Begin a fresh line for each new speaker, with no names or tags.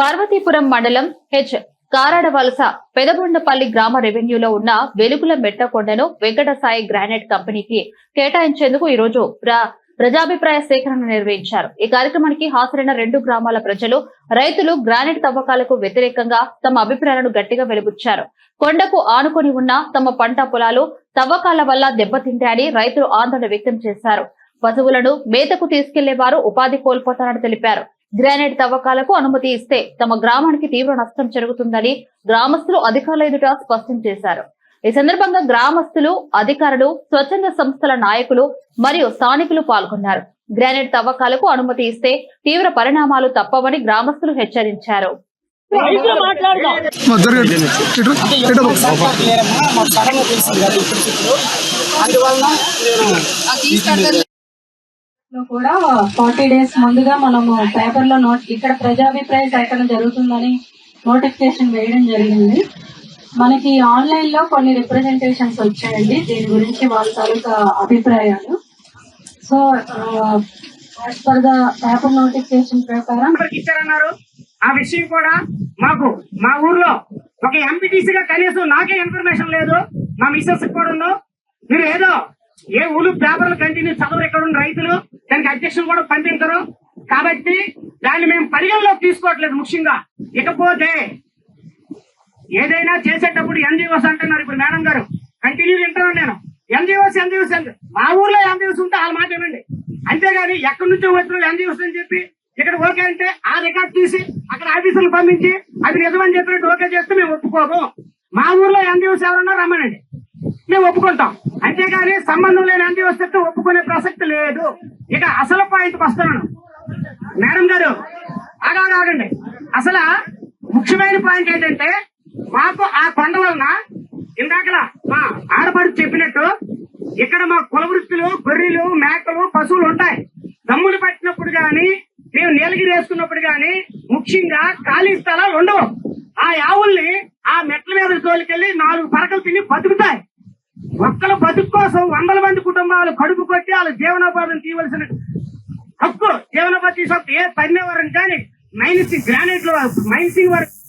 పార్వతీపురం మండలం హెచ్ కారాడవలస పెదబొండపల్లి గ్రామ రెవెన్యూలో ఉన్న వెలుగుల మెట్టకొండను వెంకటసాయి గ్రానైట్ కంపెనీకి కేటాయించేందుకు ఈ రోజు ప్రజాభిప్రాయ సేకరణ నిర్వహించారు. ఈ కార్యక్రమానికి హాజరైన రెండు గ్రామాల ప్రజలు రైతులు గ్రానైట్ తవ్వకాలకు వ్యతిరేకంగా తమ అభిప్రాయాలను గట్టిగా వెలుబుచ్చారు. కొండకు ఆనుకొని ఉన్న తమ పంట పొలాలు తవ్వకాల వల్ల దెబ్బతింటాయని రైతులు ఆందోళన వ్యక్తం చేశారు. పశువులను మేతకు తీసుకెళ్ళే వారు ఉపాధి కోల్పోతారని తెలిపారు. గ్రానైట్ తవ్వకాలకు అనుమతి ఇస్తే తమ గ్రామానికి తీవ్ర నష్టం జరుగుతుందని గ్రామస్తులు అధికారుల ఎదుట స్పష్టం చేశారు. ఈ సందర్భంగా గ్రామస్తులు అధికారులు స్వచ్ఛంద సంస్థల నాయకులు మరియు స్థానికులు పాల్గొన్నారు. గ్రానైట్ తవ్వకాలకు అనుమతి ఇస్తే తీవ్ర పరిణామాలు తప్పవని గ్రామస్తులు హెచ్చరించారు.
అందువలన నేను
లో కూడా ఫార్టీ డేస్ ముందుగా మనము పేపర్లో నోట్ ఇక్కడ ప్రజాభిప్రాయ సేకరణ జరుగుతుందని నోటిఫికేషన్ వేయడం జరిగింది. మనకి ఆన్లైన్లో కొన్ని రిప్రజెంటేషన్స్ వచ్చాయండి. దీని గురించి వాళ్ళ తాలూకా అభిప్రాయాలు. So as per the paper notification ప్రకారం
ఇచ్చారన్నారు ఆ విషయం కూడా మాకు మా ఊర్లో ఒక ఎంపీటీసీగా కనీసం నాకే ఇన్ఫర్మేషన్ లేదు. మా మిస్సెస్ కూడా ఉందో మీరు ఏదో ఏ ఊరు పేపర్లు కంటిన్యూ చదవరు ఇక్కడ ఉన్న రైతులు దానికి అధ్యక్షులు కూడా పంపించరు. కాబట్టి దాన్ని మేము పరిగణలోకి తీసుకోవట్లేదు ముఖ్యంగా. ఇకపోతే ఏదైనా చేసేటప్పుడు ఎన్జిఓస్ అంటున్నారు ఇప్పుడు మేడం గారు. కంటిన్యూ వింటున్నాను నేను. ఎన్జిఓస్ ఎన్జిఓస్ మా ఊర్లో ఎన్జిఓస్ ఉంటే వాళ్ళ మాట వినండి. అంతేగాని ఎక్కడి నుంచో వచ్చిన ఎన్జిఓస్ అని చెప్పి ఇక్కడ ఓకే అంటే ఆ రికార్డ్ తీసి అక్కడ ఆఫీసులు పంపించి అది నిజమని చెప్పినట్టు ఓకే చేస్తే మేము ఒప్పుకోము. మా ఊర్లో ఎన్జిఓస్ ఎవరన్నా రమ్మనండి. మేము ఒప్పుకుంటాం. అంతేగాని సంబంధం లేని ఎన్జిఓస్ వస్తే ఒప్పుకునే ప్రసక్తి లేదు. ఇక అసలు పాయింట్కి వస్తున్నాను. మేడం గారు ఆగా ఆగండి. అసలు ముఖ్యమైన పాయింట్ ఏంటంటే మాకు ఆ కొండ వలన ఇందాకలా మా ఆడపడి చెప్పినట్టు ఇక్కడ మా కుల వృత్తులు గొర్రెలు మేకలు పశువులు ఉంటాయి. దమ్ములు పట్టినప్పుడు గాని మేము నీలగిరి వేసుకున్నప్పుడు గాని ముఖ్యంగా ఖాళీ స్థలాలు ఉండవు. ఆ ఆవుల్ని ఆ మెట్ల మీద తోలికెళ్ళి నాలుగు పరకలు తిని బతుకుతాయి. ఒక్కల బతుకు కోసం వందల మంది కుటుంబాలు కడుపు కొట్టి వాళ్ళ జీవనోపాధిని తీయవలసిన హక్కు జీవనోపాధి హక్కు ఏ పర్యావరణం కానీ మైనిసింగ్ గ్రానైట్లో మైనిసింగ్ వరకు